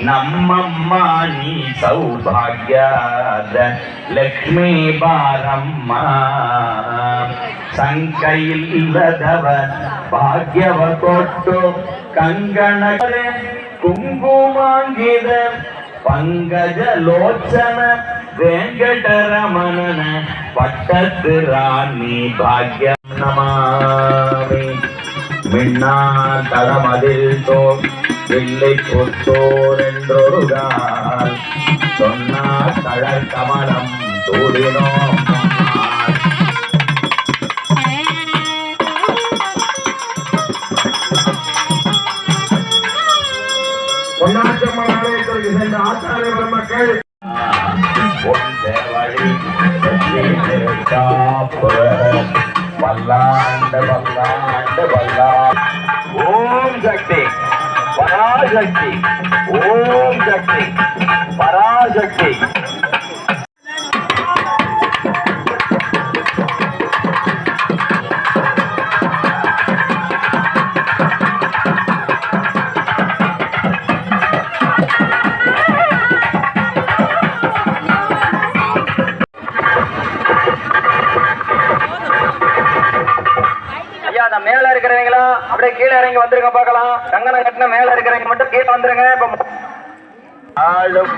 ನಮ್ಮಮ್ಮ ನೀ ಸೌಭಾಗ್ಯದ ಲಕ್ಷ್ಮೀ ಬಾರಮ್ಮ ಸಂಕ ಇಲ್ಲದವ ಭಾಗ್ಯವ ಕೊಟ್ಟು ಕಂಗಣ ಕುಂಕುಮಾಂಗಿದ பங்கஜ லோச்சன வெங்கடரமணன பட்டத்து ராணி பாக்யம் நமாமி மின்னா தளமதில் தோ வில்லை புத்தோர் என்றொருகால் சொன்னா தழல் கமலம் தூடினோம் நம்மால். பொன்னாச்சம்மன் ஆலயத்திற்கு சென்ற ஆச்சாரிய பெருமக்கள். திருக்காப்பு பல்லாண்டு பல்லாண்டு ஓம் சக்தி. பராசக்தி. ஓம் சக்தி. பராசக்தி. மேல இருக்கிறவங்களா அப்படியே கீழே இறங்கி வந்துருங்க பார்க்கலாம். கங்கணம் கட்டின மேல இருக்கிறவங்க மட்டும் கீழே வந்துருங்க. இப்ப ஆளும்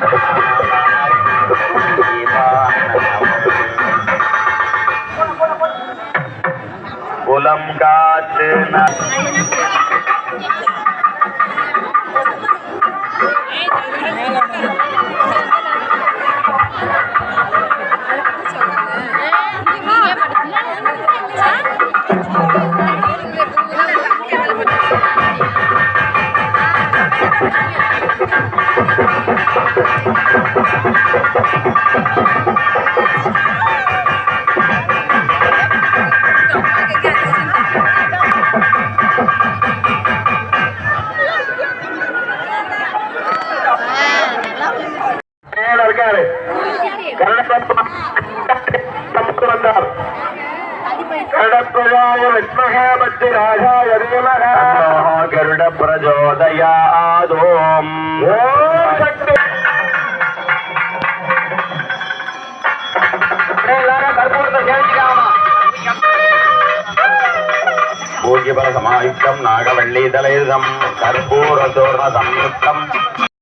குலம் காத்து Gracias. சக்தி அப்படியே எல்லாரும் கற்பூரத்தை சேவிச்சுக்காமா பூஜ்யபர சமாயுக்தம் நாகவள்ளி தலேதம் கற்பூர சோர்ண சம்யுக்தம்.